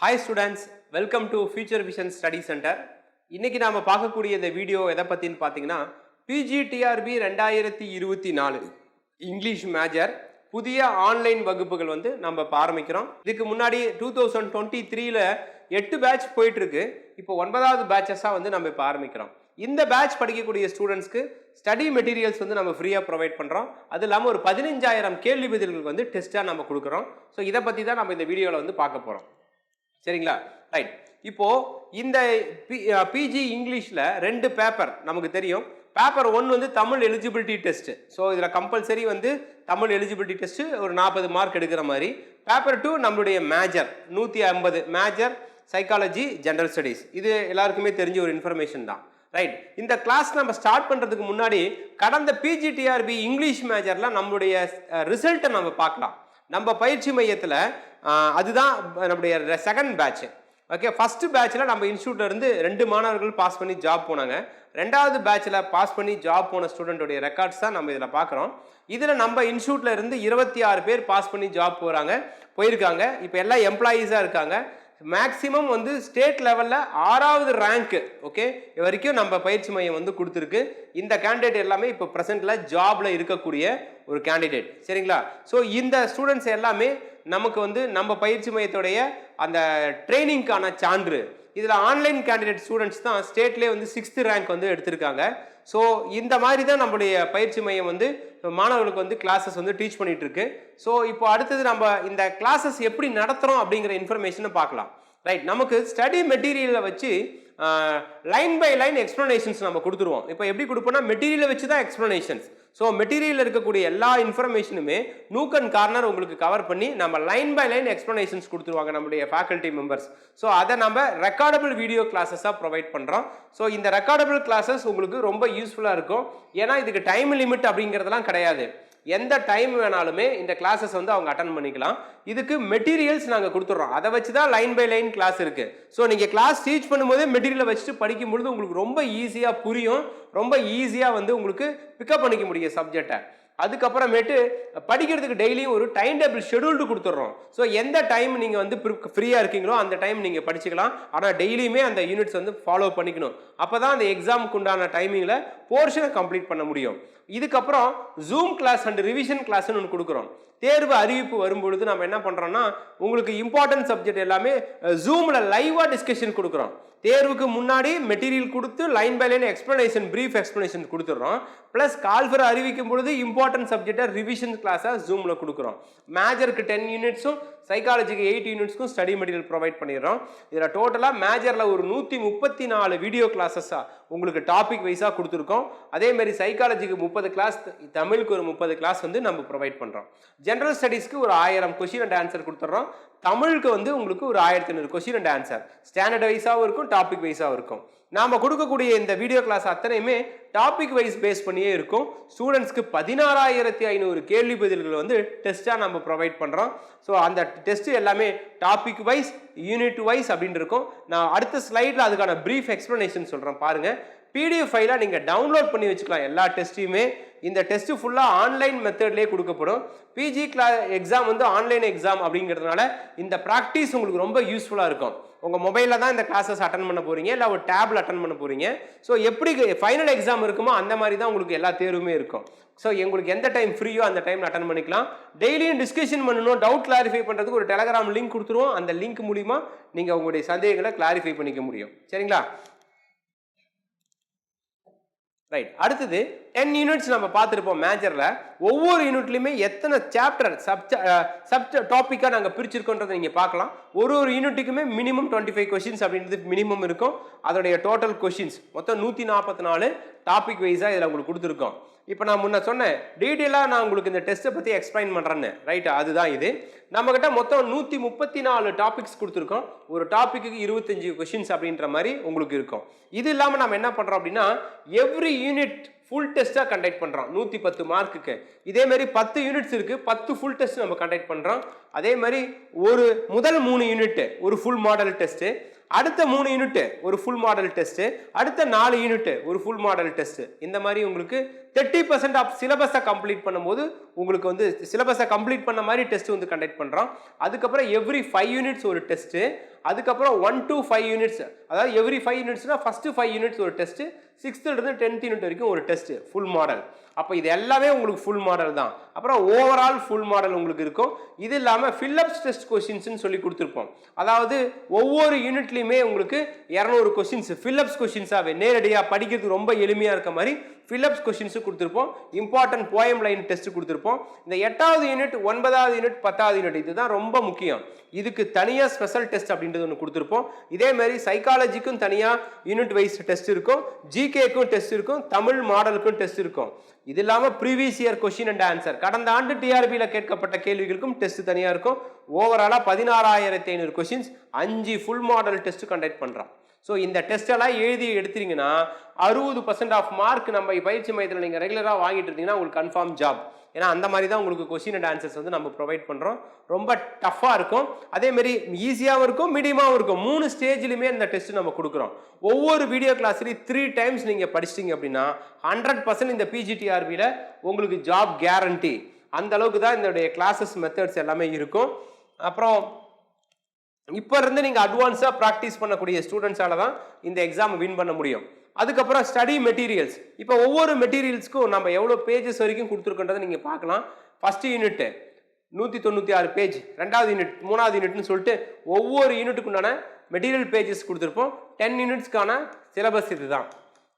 Hi students welcome to Future Vision Study Centre இன்றைக்கி நாம் பார்க்கக்கூடிய இந்த வீடியோ எதை பற்றின்னு பார்த்தீங்கன்னா பிஜிடிஆர்பி ரெண்டாயிரத்தி இருபத்தி நாலு இங்கிலீஷ் மேஜர் புதிய ஆன்லைன் வகுப்புகள் வந்து நம்ம இப்போ ஆரம்பிக்கிறோம். இதுக்கு முன்னாடி டூ தௌசண்ட் டுவெண்ட்டி த்ரீல எட்டு பேட்ச் போயிட்டுருக்கு. இப்போ ஒன்பதாவது பேட்சஸாக வந்து நம்ம இப்போ ஆரம்பிக்கிறோம். இந்த பேட்ச் படிக்கக்கூடிய ஸ்டூடெண்ட்ஸ்க்கு ஸ்டடி மெட்டீரியல்ஸ் வந்து நம்ம ஃப்ரீயாக ப்ரொவைட் பண்ணுறோம் அது இல்லாமல் ஒரு பதினஞ்சாயிரம் கேள்வி பதில்களுக்கு வந்து டெஸ்ட்டாக நம்ம கொடுக்குறோம். ஸோ இதை பற்றி தான் நம்ம இந்த வீடியோவில் வந்து பார்க்க போகிறோம் சரிங்களா? ரைட் இப்போ இந்த பிஜி இங்கிலீஷில் ரெண்டு பேப்பர் நமக்கு தெரியும். பேப்பர் ஒன் வந்து தமிழ் எலிஜிபிலிட்டி டெஸ்ட் ஸோ இதில் கம்பல்சரி வந்து தமிழ் எலிஜிபிலிட்டி டெஸ்ட் ஒரு நாற்பது மார்க் எடுக்கிற மாதிரி. பேப்பர் டூ நம்மளுடைய மேஜர் நூற்றி ஐம்பது. மேஜர் சைக்காலஜி ஜென்ரல் ஸ்டடீஸ் இது எல்லாருக்குமே தெரிஞ்ச ஒரு இன்ஃபர்மேஷன் தான். ரைட் இந்த கிளாஸ் நம்ம ஸ்டார்ட் பண்ணுறதுக்கு முன்னாடி கடந்த பிஜிடிஆர்பி இங்கிலீஷ் மேஜரில் நம்மளுடைய ரிசல்ட்டை நம்ம பார்க்கலாம். நம்ம பயிற்சி மையத்தில் அதுதான் நம்முடைய செகண்ட் பேட்ச் ஓகே ஃபஸ்ட்டு பேட்ச்சில் நம்ம இன்ஸ்டியூட்லேருந்து ரெண்டு மாணவர்கள் பாஸ் பண்ணி ஜாப் போனாங்க. ரெண்டாவது பேட்ச்சில் பாஸ் பண்ணி ஜாப் போன ஸ்டூடெண்ட்டுடைய ரெக்கார்ட்ஸ் தான் நம்ம இதில் பார்க்குறோம் இதில் நம்ம இன்ஸ்டியூட்டில் இருந்து இருபத்தி ஆறு பேர் பாஸ் பண்ணி ஜாப் போகிறாங்க போயிருக்காங்க. இப்போ எல்லாம் எம்ப்ளாயீஸாக இருக்காங்க. மேக்ஸிமம் வந்து ஸ்டேட் லெவலில் ஆறாவது ரேங்க்கு ஓகே இது வரைக்கும் நம்ம பயிற்சி மையம் வந்து கொடுத்துருக்கு. இந்த கேண்டிடேட் எல்லாமே இப்போ ப்ரெசென்ட்டில் ஜாபில் இருக்கக்கூடிய ஒரு கேண்டிடேட் சரிங்களா? ஸோ இந்த ஸ்டூடெண்ட்ஸ் எல்லாமே நமக்கு வந்து நம்ம பயிற்சி மையத்துடைய அந்த ட்ரைனிங்க்கான சான்று. இதில் ஆன்லைன் கேண்டிடேட் ஸ்டூடெண்ட்ஸ் தான் ஸ்டேட்லேயே வந்து சிக்ஸ்த்து ரேங்க் வந்து எடுத்திருக்காங்க. ஸோ இந்த மாதிரி தான் நம்மளுடைய பயிற்சி மையம் வந்து மாணவர்களுக்கு வந்து கிளாஸஸ் வந்து டீச் பண்ணிகிட்ருக்கு ஸோ இப்போ அடுத்தது நம்ம இந்த கிளாஸஸ் எப்படி நடத்துகிறோம் அப்படிங்கிற இன்ஃபர்மேஷனை பார்க்கலாம். ரைட் நமக்கு ஸ்டடி மெட்டீரியலை வச்சு லைன் பை லைன் எக்ஸ்ப்ளனேஷன்ஸ் நம்ம கொடுத்துருவோம். இப்போ எப்படி கொடுப்போம்னா மெட்டீரியலை வச்சு தான் எக்ஸ்ப்ளனேஷன்ஸ். ஸோ மெட்டீரியலில் இருக்கக்கூடிய எல்லா இன்ஃபர்மேஷனுமே நூக் அண்ட் கார்னர் உங்களுக்கு கவர் பண்ணி நம்ம லைன் பை லைன் எக்ஸ்ப்ளனேஷன்ஸ் கொடுத்துருவாங்க நம்முடைய ஃபேக்கல்ட்டி மெம்பர்ஸ் ஸோ அதை நம்ம ரெக்கார்டபிள் வீடியோ கிளாஸஸாக ப்ரொவைட் பண்ணுறோம் ஸோ இந்த ரெக்கார்டபிள் கிளாஸஸ் உங்களுக்கு ரொம்ப யூஸ்ஃபுல்லாக இருக்கும். ஏன்னா இதுக்கு டைம் லிமிட் அப்படிங்கிறதெல்லாம் கிடையாது. எந்த டைம் வேணாலுமே இந்த கிளாஸஸ் வந்து அவங்க அட்டன் பண்ணிக்கலாம். இதுக்கு மெட்டீரியல்ஸ் நாங்கள் கொடுத்துட்றோம். அதை வச்சு தான் லைன் பை லைன் கிளாஸ் இருக்குது ஸோ நீங்கள் கிளாஸ் டீச் பண்ணும்போதே மெட்டீரியலை வச்சுட்டு படிக்கும் பொழுது உங்களுக்கு ரொம்ப ஈஸியாக புரியும். ரொம்ப ஈஸியாக வந்து உங்களுக்கு பிக்கப் பண்ணிக்க முடியும் சப்ஜெக்டை அதுக்கப்புறமேட்டு படிக்கிறதுக்கு டெய்லியும் ஒரு டைம் டேபிள் ஷெடியூல்டு கொடுத்துட்றோம். ஸோ எந்த டைம் நீங்கள் வந்து ஃப்ரீயாக இருக்கீங்களோ அந்த டைம் நீங்கள் படிச்சுக்கலாம். ஆனால் டெய்லியுமே அந்த யூனிட்ஸ் வந்து ஃபாலோ பண்ணிக்கணும். அப்போ தான் அந்த எக்ஸாமுக்கு உண்டான டைமிங்கில் போர்ஷனை கம்ப்ளீட் பண்ண முடியும். இதுக்கப்புறம் ஜூம் கிளாஸ் அண்ட் ரிவிஷன் கிளாஸ்னு ஒன்று கொடுக்குறோம். தேர்வு அறிவிப்பு வரும்பொழுது நம்ம என்ன பண்ணுறோம்னா உங்களுக்கு இம்பார்ட்டன்ட் சப்ஜெக்ட் எல்லாமே ஜூமில் லைவாக டிஸ்கஷன் கொடுக்குறோம். தேர்வுக்கு முன்னாடி மெட்டீரியல் கொடுத்து line by line explanation brief explanation கொடுத்துட்றோம். ப்ளஸ் கால்ஃபர் அறிவிக்கும் பொழுது இம்பார்ட்டன்ட் சப்ஜெக்டை ரிவிஷன் கிளாஸாக ஜூமில் கொடுக்குறோம். மேஜருக்கு டென் யூனிட்ஸும் சைக்காலஜிக்கு எயிட் யூனிட்ஸ்க்கும் ஸ்டடி மெட்டீரியல் ப்ரொவைட் பண்ணிடுறோம். இதில் டோட்டலாக மேஜரில் ஒரு நூற்றி முப்பத்தி நாலு வீடியோ கிளாஸஸாக உங்களுக்கு டாபிக் வைஸாக கொடுத்துருக்கோம். அதேமாரி சைக்காலஜிக்கு முப்பது கிளாஸ் தமிழுக்கு ஒரு முப்பது கிளாஸ் வந்து நம்ம ப்ரொவைட் பண்ணுறோம் ஜென்ரல் ஸ்டடீஸ்க்கு ஒரு ஆயிரம் கொஷின் அண்ட் ஆன்சர் கொடுத்துட்றோம் தமிழுக்கு வந்து உங்களுக்கு ஒரு ஆயிரத்தி ஐநூறு கொஷின் அண்ட் ஆன்சர் ஸ்டாண்டர்ட் வைஸாகவும் இருக்கும் டாபிக் வைஸாகவும் இருக்கும். நாம் கொடுக்கக்கூடிய இந்த வீடியோ கிளாஸ் அத்தனையுமே டாபிக் வைஸ் பேஸ் பண்ணியே இருக்கும். ஸ்டூடெண்ட்ஸ்க்கு பதினாறாயிரத்தி ஐநூறு கேள்வி பதில்கள் வந்து டெஸ்ட்டாக நம்ம ப்ரொவைட் பண்ணுறோம் ஸோ அந்த டெஸ்ட்டு எல்லாமே டாபிக் வைஸ் யூனிட் வைஸ் அப்படின்னு இருக்கும். நான் அடுத்த ஸ்லைடில் அதுக்கான ப்ரீஃப் எக்ஸ்ப்ளனேஷன் சொல்கிறேன் பாருங்கள் பிடிஎஃப் ஃபைலாக நீங்கள் டவுன்லோட் பண்ணி வச்சுக்கலாம். எல்லா டெஸ்ட்டையுமே இந்த டெஸ்ட்டு ஃபுல்லாக ஆன்லைன் மெத்தட்லேயே கொடுக்கப்படும். பிஜி கிளா எக்ஸாம் வந்து ஆன்லைன் எக்ஸாம் அப்படிங்கிறதுனால இந்த ப்ராக்டிஸ் உங்களுக்கு ரொம்ப யூஸ்ஃபுல்லாக இருக்கும். உங்கள் மொபைலில் தான் இந்த கிளாஸஸ் அட்டன் பண்ண போகிறீங்க இல்லை ஒரு டேபில் அட்டன் பண்ண போகிறீங்க ஸோ எப்படி ஃபைனல் எக்ஸாம் இருக்குமோ அந்த மாதிரி தான் உங்களுக்கு எல்லா தேர்வுமே இருக்கும். ஸோ எங்களுக்கு எந்த டைம் ஃப்ரீயோ அந்த டைமில் அட்டன் பண்ணிக்கலாம். டெய்லியும் டிஸ்கஷன் பண்ணணும். டவுட் கிளாரிஃபை பண்ணுறதுக்கு ஒரு டெலகிராம் லிங்க் கொடுத்துருவோம். அந்த லிங்க் மூலிமா நீங்கள் உங்களுடைய சந்தேகங்களை கிளாரிஃபை பண்ணிக்க முடியும். சரிங்களா? ரைட் அடுத்தது டென் யூனிட்ஸ் நம்ம பார்த்துருப்போம் மேஜரில் ஒவ்வொரு யூனிட்லையுமே எத்தனை சாப்டர் சப் சப்ஜ டாப்பிக்காக நாங்கள் பிரிச்சிருக்கோன்றதை நீங்கள் பார்க்கலாம். ஒரு ஒரு யூனிட்டுக்குமே மினிமம் டுவெண்ட்டி ஃபைவ் கொஷின்ஸ் அப்படின்றது மினிமம் இருக்கும். அதோடைய டோட்டல் கொஷின்ஸ் மொத்தம் நூற்றி நாற்பத்தி நாலு டாபிக் வைஸாக இதில் உங்களுக்கு கொடுத்துருக்கோம். இப்போ நான் முன்ன சொன்னேன் டீட்டெயிலாக நான் உங்களுக்கு இந்த டெஸ்ட்டை பற்றி எக்ஸ்பிளைன் பண்ணுறேன்னு ரைட் அதுதான் இது. நம்மக்கிட்ட மொத்தம் நூற்றி முப்பத்தி நாலு டாபிக்ஸ் கொடுத்துருக்கோம். ஒரு டாப்பிக்கு இருபத்தஞ்சு கொஷின்ஸ் அப்படின்ற மாதிரி உங்களுக்கு இருக்கும். இது இல்லாமல் நம்ம என்ன பண்ணுறோம் அப்படின்னா எவ்ரி யூனிட் ஃபுல் டெஸ்ட்டாக கண்டக்ட் பண்ணுறோம் நூற்றி பத்து மார்க்குக்கு. இதேமாரி பத்து யூனிட்ஸ் இருக்குது பத்து ஃபுல் டெஸ்ட் நம்ம கண்டக்ட் பண்ணுறோம் அதே மாதிரி ஒரு முதல் மூணு யூனிட்டு ஒரு ஃபுல் மாடல் டெஸ்ட்டு அடுத்த மூணு யூனிட்டு ஒரு ஃபுல் மாடல் டெஸ்ட்டு அடுத்த நாலு யூனிட்டு ஒரு ஃபுல் மாடல் டெஸ்ட்டு இந்த மாதிரி உங்களுக்கு தேர்ட்டி பர்சன்ட் ஆஃப் சிலபஸை கம்ப்ளீட் பண்ணும்போது உங்களுக்கு வந்து சிலபஸை கம்ப்ளீட் பண்ண மாதிரி டெஸ்ட் வந்து கண்டக்ட் பண்ணுறோம் அதுக்கப்புறம் எவ்ரி ஃபைவ் யூனிட்ஸ் ஒரு டெஸ்ட்டு அதுக்கப்புறம் ஒன் டு ஃபைவ் யூனிட்ஸ் அதாவது எவ்ரி ஃபைவ் யூனிட்ஸ்னால் ஃபஸ்ட்டு ஃபைவ் யூனிட்ஸ் ஒரு டெஸ்ட்டு சிக்ஸ்த்துலேருந்து டென்த் யூனிட் வரைக்கும் ஒரு டெஸ்ட்டு ஃபுல் மாடல் அப்போ இது எல்லாமே உங்களுக்கு ஃபுல் மாடல் தான். அப்புறம் ஓவரால் ஃபுல் மாடல் உங்களுக்கு இருக்கும். இது இல்லாமல் ஃபில்லப்ஸ் டெஸ்ட் கொஷின்ஸ்னு சொல்லி கொடுத்துருப்போம். அதாவது ஒவ்வொரு யூனிட்லையுமே உங்களுக்கு இரநூறு கொஷின்ஸ் ஃபில்லப்ஸ் கொஷின்ஸாகவே நேரடியாக படிக்கிறதுக்கு ரொம்ப எளிமையாக இருக்க மாதிரி ஃபில்லப்ஸ் கொஷின்ஸு கொடுத்துருப்போம். இம்பார்ட்டன்ட் போயம் லைன் டெஸ்ட் கொடுத்துருப்போம். இந்த எட்டாவது யூனிட் ஒன்பதாவது யூனிட் பத்தாவது யூனிட் இதுதான் ரொம்ப முக்கியம். இதுக்கு தனியாக ஸ்பெஷல் டெஸ்ட் அப்படின்றது ஒன்று கொடுத்துருப்போம். இதே மாதிரி சைக்காலஜிக்கும் தனியாக யூனிட் வைஸ் டெஸ்ட் இருக்கும். ஜிகேக்கும் டெஸ்ட் இருக்கும். தமிழ் மாடலுக்கும் டெஸ்ட் இருக்கும். இது இல்லாமல் previous year question and answer கடந்த ஆண்டு டிஆர்பியில் கேட்கப்பட்ட கேள்விகளுக்கும் டெஸ்ட் தனியாக இருக்கும். ஓவராலாக பதினாறாயிரத்தி ஐநூறு கொஷின்ஸ் அஞ்சு ஃபுல் மாடல் டெஸ்ட் கண்டக்ட் பண்ணுறான் ஸோ இந்த டெஸ்டெல்லாம் எழுதி எடுத்தீங்கன்னா அறுபது பர்சன்ட் ஆஃப் மார்க் நம்ம பயிற்சி மையத்தில் நீங்கள் ரெகுலராக வாங்கிட்டு இருந்தீங்கன்னா உங்களுக்கு கன்ஃபார்ம் ஜாப் ஏன்னா அந்த மாதிரி தான் உங்களுக்கு கொஸ்டின் அண்ட் ஆன்சர்ஸ் வந்து நம்ம ப்ரொவைட் பண்ணுறோம் ரொம்ப டஃப்பாக இருக்கும். அதேமாரி ஈஸியாகவும் இருக்கும் மீடியமாகவும் இருக்கும். மூணு ஸ்டேஜ்லையுமே இந்த டெஸ்ட் நம்ம கொடுக்குறோம். ஒவ்வொரு வீடியோ கிளாஸ்லையும் த்ரீ டைம்ஸ் நீங்கள் படிச்சிட்டிங்க அப்படின்னா ஹண்ட்ரட் பர்சன்ட் இந்த பிஜிடிஆர்பியில் உங்களுக்கு ஜாப் கேரண்டி அந்த அளவுக்கு தான் இதனுடைய கிளாஸஸ் மெத்தட்ஸ் எல்லாமே இருக்கும். அப்புறம் இப்போ இருந்து நீங்கள் அட்வான்ஸாக ப்ராக்டிஸ் பண்ணக்கூடிய ஸ்டூடெண்ட்ஸால தான் இந்த எக்ஸாம் வின் பண்ண முடியும். அதுக்கப்புறம் ஸ்டடி மெட்டீரியல்ஸ் இப்போ ஒவ்வொரு மெட்டீரியல்ஸ்க்கும் நம்ம எவ்வளோ பேஜஸ் வரைக்கும் கொடுத்துருக்கோன்றதை நீங்கள் பார்க்கலாம். ஃபஸ்ட்டு யூனிட்டு நூற்றி தொண்ணூற்றி ஆறு பேஜ் ரெண்டாவது யூனிட் மூணாவது யூனிட்னு சொல்லிட்டு ஒவ்வொரு யூனிட்டுக்குண்டான மெட்டீரியல் பேஜஸ் கொடுத்துருப்போம். டென் யூனிட்ஸ்க்கான சிலபஸ் இதுதான்.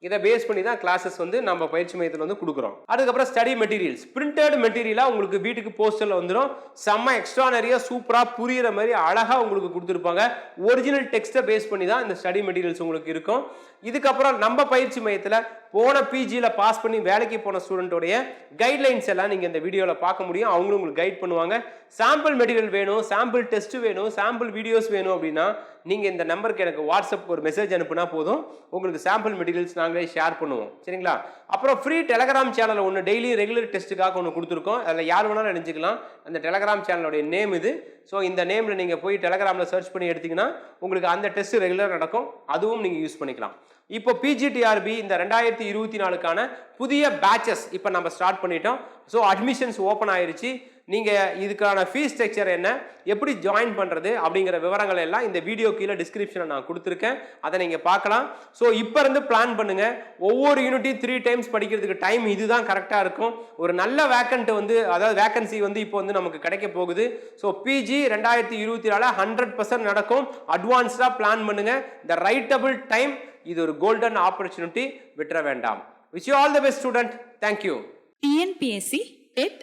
இதை பேஸ் பண்ணி தான் கிளாஸஸ் வந்து நம்ம பயிற்சி மையத்தில் வந்து கொடுக்குறோம். அதுக்கப்புறம் ஸ்டடி மெட்டீரியல்ஸ் பிரிண்டட் மெட்டீரியலாக உங்களுக்கு வீட்டுக்கு போஸ்டரில் வந்துடும் செம்ம எக்ஸ்ட்ரானரியாக சூப்பராக புரியிற மாதிரி அழகாக உங்களுக்கு கொடுத்துருப்பாங்க. ஒரிஜினல் டெக்ஸ்ட்டை பேஸ் பண்ணி தான் இந்த ஸ்டடி மெட்டீரியல்ஸ் உங்களுக்கு இருக்கும். இதுக்கப்புறம் நம்ம பயிற்சி மையத்தில் போன பிஜியில் பாஸ் பண்ணி வேலைக்கு போன ஸ்டூடெண்ட்டோடைய கைட்லைன்ஸ் எல்லாம் நீங்கள் இந்த வீடியோவில் பார்க்க முடியும். அவங்களும் உங்களுக்கு கைட் பண்ணுவாங்க. சாம்பிள் மெட்டீரியல் வேணும் சாம்பிள் டெஸ்ட் வேணும் சாம்பிள் வீடியோஸ் வேணும் அப்படின்னா நீங்கள் இந்த நம்பருக்கு எனக்கு வாட்ஸ்அப் ஒரு மெசேஜ் அனுப்புனா போதும். உங்களுக்கு சாம்பிள் மெட்டீரியல்ஸ் நாங்களே ஷேர் பண்ணுவோம். சரிங்களா? அப்புறம் ஃப்ரீ டெலகிராம் சேனல் ஒன்று டெய்லி ரெகுலர் டெஸ்ட்டுக்காக ஒன்று கொடுத்துருக்கோம். அதில் யார் வேணாலும் நினச்சிக்கலாம் அந்த டெலகிராம் சேனலுடைய நேம் இது. ஸோ இந்த நேமில் நீங்கள் போய் டெலகிராமில் சர்ச் பண்ணி எடுத்தீங்கன்னா உங்களுக்கு அந்த டெஸ்ட் ரெகுலர் நடக்கும். அதுவும் நீங்கள் யூஸ் பண்ணிக்கலாம். இப்போ பிஜிடிஆர்பி இந்த ரெண்டாயிரத்தி இருபத்தி நாலுக்கான புதிய பேட்சஸ் இப்போ நம்ம ஸ்டார்ட் பண்ணிட்டோம். ஸோ அட்மிஷன்ஸ் ஓப்பன் ஆயிடுச்சு நீங்கள் இதுக்கான ஃபீஸ் ஸ்ட்ரக்சர் என்ன எப்படி ஜாயின் பண்ணுறது அப்படிங்கிற விவரங்கள் எல்லாம் இந்த வீடியோ கீழே டிஸ்கிரிப்ஷனில் நான் கொடுத்துருக்கேன். அதை நீங்கள் பார்க்கலாம். ஸோ இப்போ இருந்து பிளான் பண்ணுங்கள் ஒவ்வொரு யூனிட்டையும் த்ரீ டைம்ஸ் படிக்கிறதுக்கு டைம் இதுதான் கரெக்டாக இருக்கும். ஒரு நல்ல வேக்கண்ட் வந்து அதாவது வேக்கன்சி வந்து இப்போ வந்து நமக்கு கிடைக்க போகுது. ஸோ பிஜி ரெண்டாயிரத்தி இருபத்தி நாலு ஹண்ட்ரட் பர்சன்ட் நடக்கும். அட்வான்ஸ்டாக பிளான் பண்ணுங்கள் த ரைட்டபிள் டைம் இது ஒரு கோல்டன் ஆப்பர்ச்சுனிட்டி விட்டுற வேண்டாம். Wish you all the best student thank you TNPSC TET